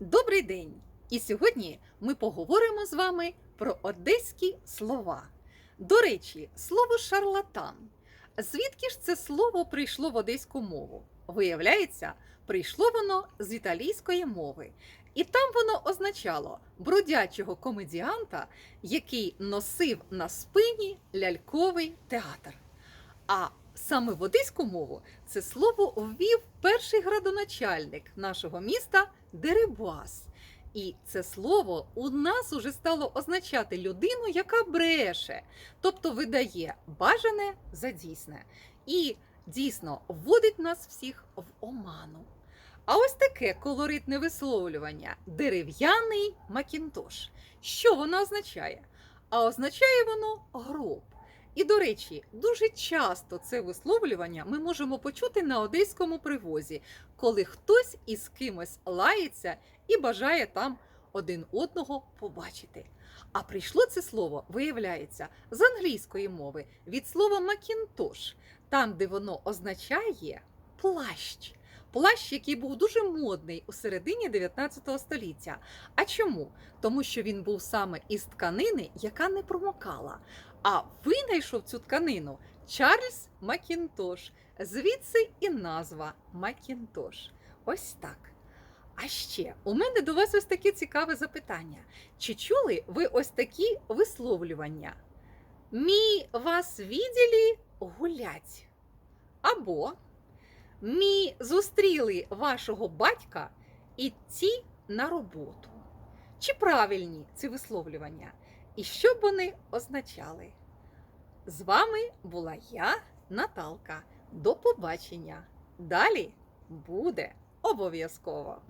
Добрий день! І сьогодні ми поговоримо з вами про одеські слова. До речі, слово шарлатан. Звідки ж це слово прийшло в одеську мову? Виявляється, прийшло воно з італійської мови. І там воно означало бродячого комедіанта, який носив на спині ляльковий театр. А саме в одеську мову це слово ввів перший градоначальник нашого міста Дерибас. І це слово у нас уже стало означати людину, яка бреше, тобто видає бажане за дійсне. І дійсно вводить нас всіх в оману. А ось таке колоритне висловлювання дерев'яний макінтош. Що воно означає? А означає воно гроб. І, до речі, дуже часто це висловлювання ми можемо почути на одеському привозі, коли хтось із кимось лається і бажає там один одного побачити. А прийшло це слово, виявляється, з англійської мови від слова макінтош, там, де воно означає плащ. Плащ, який був дуже модний у середині 19 століття. А чому? Тому що він був саме із тканини, яка не промокала. А винайшов цю тканину Чарльз Макінтош. Звідси і назва Макінтош. Ось так. А ще у мене до вас ось таке цікаве запитання. Чи чули ви ось такі висловлювання? Мі вас відділі гулять. Або Мі зустріли вашого батька і ті на роботу. Чи правильні ці висловлювання? І що б вони означали? З вами була я, Наталка. До побачення. Далі буде обов'язково.